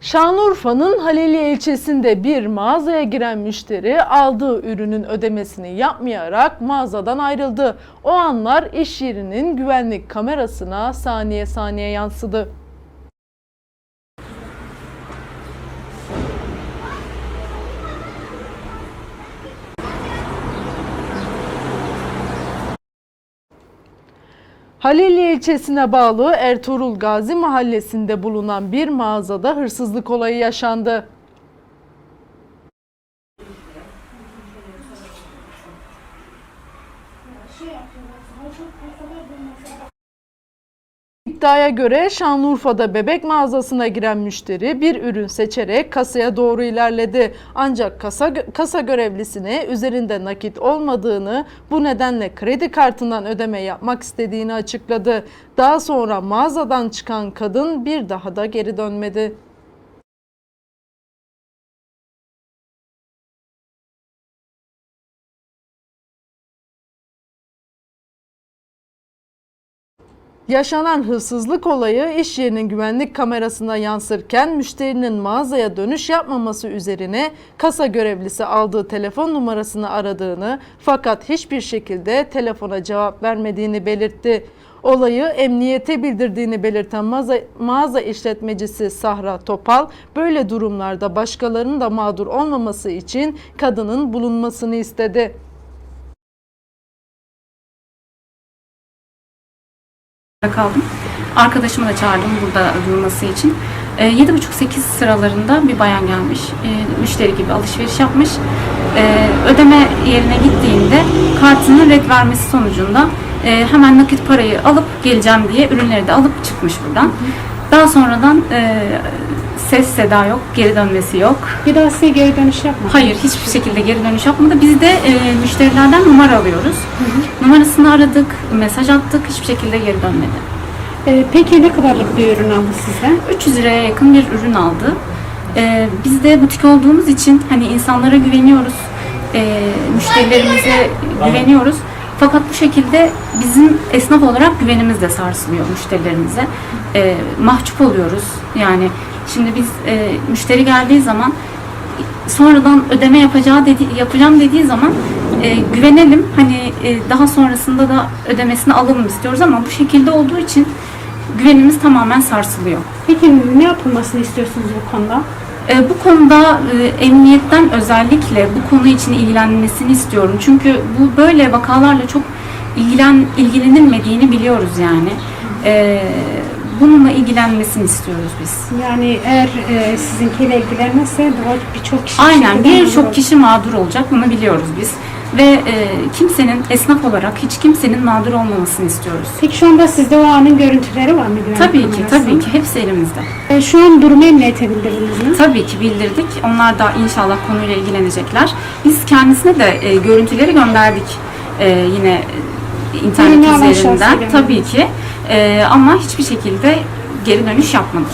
Şanlıurfa'nın Haliliye ilçesinde bir mağazaya giren müşteri aldığı ürünün ödemesini yapmayarak mağazadan ayrıldı. O anlar iş yerinin güvenlik kamerasına saniye saniye yansıdı. Haliliye ilçesine bağlı Ertuğrul Gazi mahallesinde bulunan bir mağazada hırsızlık olayı yaşandı. İddiaya göre Şanlıurfa'da bebek mağazasına giren müşteri bir ürün seçerek kasaya doğru ilerledi. Ancak kasa, kasa görevlisine üzerinde nakit olmadığını, bu nedenle kredi kartından ödeme yapmak istediğini açıkladı. Daha sonra mağazadan çıkan kadın bir daha da geri dönmedi. Yaşanan hırsızlık olayı iş yerinin güvenlik kamerasına yansırken müşterinin mağazaya dönüş yapmaması üzerine kasa görevlisi aldığı telefon numarasını aradığını fakat hiçbir şekilde telefona cevap vermediğini belirtti. Olayı emniyete bildirdiğini belirten mağaza, mağaza işletmecisi Sahra Topal, böyle durumlarda başkalarının da mağdur olmaması için kadının bulunmasını istedi. Kaldım. Arkadaşımı da çağırdım burada durması için. E, 7.30-8 sıralarında bir bayan gelmiş. E, müşteri gibi alışveriş yapmış. E, ödeme yerine gittiğinde kartının red vermesi sonucunda e, hemen nakit parayı alıp geleceğim diye ürünleri de alıp çıkmış buradan. Daha sonradan e, ses seda yok, geri dönmesi yok. Bir daha size geri dönüş yapmadı. Hayır, hiçbir şekilde geri dönüş yapmadı. Biz de e, müşterilerden numara alıyoruz. Numarasını aradık, mesaj attık, hiçbir şekilde geri dönmedi. Ee, peki ne kadarlık bir ürün aldı sizden? 300 liraya yakın bir ürün aldı. Ee, biz de butik olduğumuz için hani insanlara güveniyoruz, ee, müşterilerimize güveniyoruz. Fakat bu şekilde bizim esnaf olarak güvenimiz de sarsılıyor müşterilerimize. Ee, mahcup oluyoruz. Yani şimdi biz e, müşteri geldiği zaman sonradan ödeme yapacağı dedi, yapacağım dediği zaman e, güvenelim. Hani e, daha sonrasında da ödemesini alalım istiyoruz ama bu şekilde olduğu için güvenimiz tamamen sarsılıyor. Peki ne yapılmasını istiyorsunuz bu konuda? E, bu konuda e, emniyetten özellikle bu konu için ilgilenmesini istiyorum. Çünkü bu böyle vakalarla çok ilgilen ilgilenilmediğini biliyoruz yani. E, bununla ilgilenmesini istiyoruz biz. Yani eğer e, sizinkiyle ilgilenmezse birçok kişi Aynen birçok kişi mağdur olacak bunu biliyoruz biz. Ve e, kimsenin esnaf olarak hiç kimsenin mağdur olmamasını istiyoruz. Peki şu anda sizde o anın görüntüleri var mı? Tabii ki, tabii ki. Hepsi elimizde. E, şu an durumu emniyete bildirdiniz mi? Tabii ki bildirdik. Onlar da inşallah konuyla ilgilenecekler. Biz kendisine de e, görüntüleri gönderdik. E, yine internet alan üzerinden. Tabii ki. E, ama hiçbir şekilde geri dönüş yapmadı.